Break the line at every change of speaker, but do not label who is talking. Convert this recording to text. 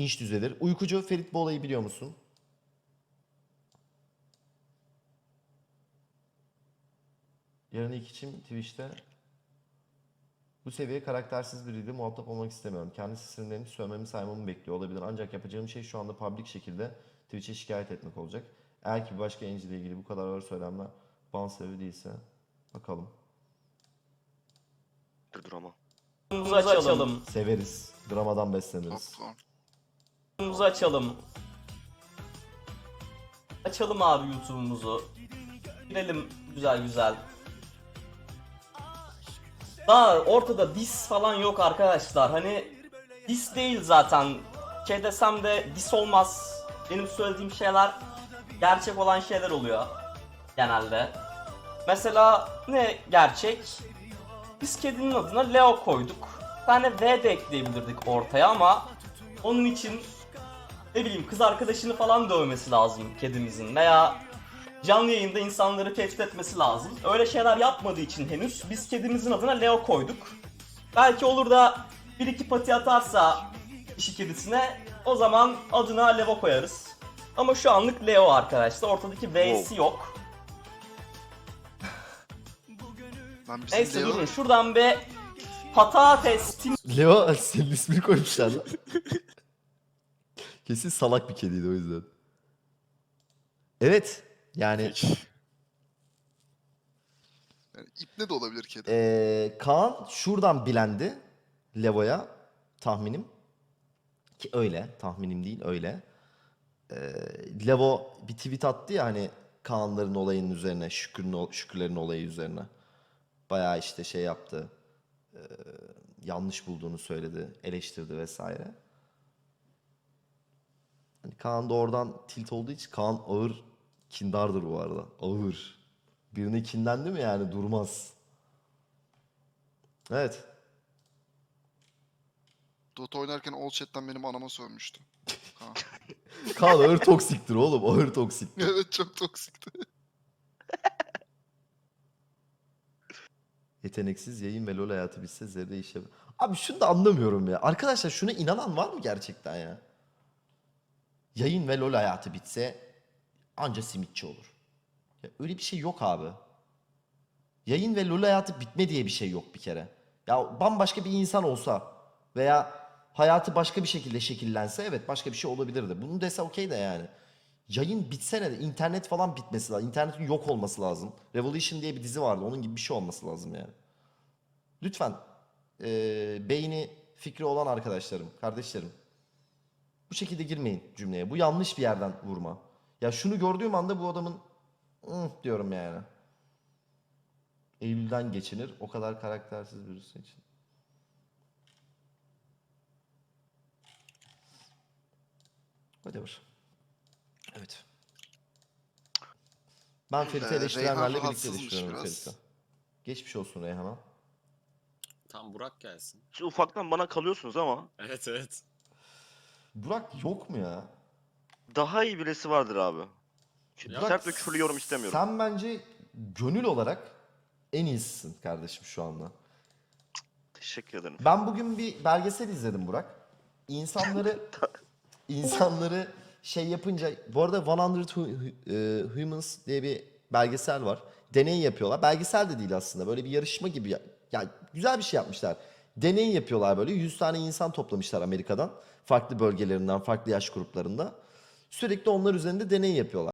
bilinç düzelir. Uykucu Ferit bu olayı biliyor musun? Yarın ilk için Twitch'te bu seviye karaktersiz biriyle muhatap olmak istemiyorum. Kendi sistemlerini sövmemi saymamı bekliyor olabilir. Ancak yapacağım şey şu anda public şekilde Twitch'e şikayet etmek olacak. Eğer ki başka yayıncı ile ilgili bu kadar ağır söylemler ban sebebi değilse bakalım.
Dur ama.
Yolumuzu açalım.
Severiz. Dramadan besleniriz.
Popcorn.
Yolumuzu açalım. Açalım abi YouTube'umuzu. Girelim güzel güzel. Daha ortada dis falan yok arkadaşlar. Hani dis değil zaten. Şey desem de dis olmaz. Benim söylediğim şeyler gerçek olan şeyler oluyor. Genelde. Mesela ne gerçek? Biz kedinin adına Leo koyduk. Bir tane V de ekleyebilirdik ortaya ama onun için ne bileyim kız arkadaşını falan dövmesi lazım kedimizin veya canlı yayında insanları tehdit etmesi lazım. Öyle şeyler yapmadığı için henüz biz kedimizin adına Leo koyduk. Belki olur da bir iki pati atarsa işi kedisine o zaman adına Leo koyarız. Ama şu anlık Leo arkadaşlar. Ortadaki V'si
Wow.
yok. Neyse
Leo,
durun şuradan bir patates
Leo senin ismini koymuşlar lan. Kesin salak bir kediydi o yüzden. Evet. Yani
yani ipne de olabilir kedi.
eee Kaan şuradan bilendi Levo'ya tahminim. Ki öyle. Tahminim değil öyle. Eee Levo bir tweet attı ya hani Kaanların olayının üzerine, Şükür'ün, Şükürlerin olayı üzerine. Bayağı işte şey yaptı. eee, yanlış bulduğunu söyledi, eleştirdi vesaire. Kaan da oradan tilt olduğu için Kaan ağır kindardır bu arada. Ağır. Birine kinlendi mi yani durmaz. Evet.
Dota oynarken all chat'ten benim anama sövmüştü. Ha.
Kaan ağır toksiktir oğlum. Ağır toksik.
evet çok toksikti.
Yeteneksiz yayın ve lol hayatı bitse zerre işe... Abi şunu da anlamıyorum ya. Arkadaşlar şuna inanan var mı gerçekten ya? Yayın ve lol hayatı bitse anca simitçi olur. Ya öyle bir şey yok abi. Yayın ve lol hayatı bitme diye bir şey yok bir kere. Ya bambaşka bir insan olsa veya hayatı başka bir şekilde şekillense evet başka bir şey olabilirdi. Bunu dese okey de yani. Yayın bitsene de internet falan bitmesi lazım. İnternetin yok olması lazım. Revolution diye bir dizi vardı. Onun gibi bir şey olması lazım yani. Lütfen eee, beyni fikri olan arkadaşlarım, kardeşlerim. Bu şekilde girmeyin cümleye. Bu yanlış bir yerden vurma. Ya şunu gördüğüm anda bu adamın "Hı" diyorum yani. Eylül'den geçinir. O kadar karaktersiz birisi için. Whatever. Evet. Ben Ferit'i
Ee,
eleştirenlerle
Reyhan
birlikte
rahatsızmış
düşünüyorum
biraz.
Ferit'e. Geçmiş olsun Reyhan'a.
Tam Burak gelsin.
Siz ufaktan bana kalıyorsunuz ama
Evet evet.
Burak yok mu ya?
daha iyi birisi vardır abi. Sert ve küfürlü yorum istemiyorum.
Sen bence gönül olarak en iyisisin kardeşim şu anda.
Teşekkür ederim.
Ben bugün bir belgesel izledim Burak. İnsanları insanları şey yapınca bu arada 100 Hu- e, Humans diye bir belgesel var. Deney yapıyorlar. Belgesel de değil aslında. Böyle bir yarışma gibi. Ya, ya güzel bir şey yapmışlar. Deney yapıyorlar böyle. 100 tane insan toplamışlar Amerika'dan. Farklı bölgelerinden, farklı yaş gruplarında. Sürekli onlar üzerinde deney yapıyorlar.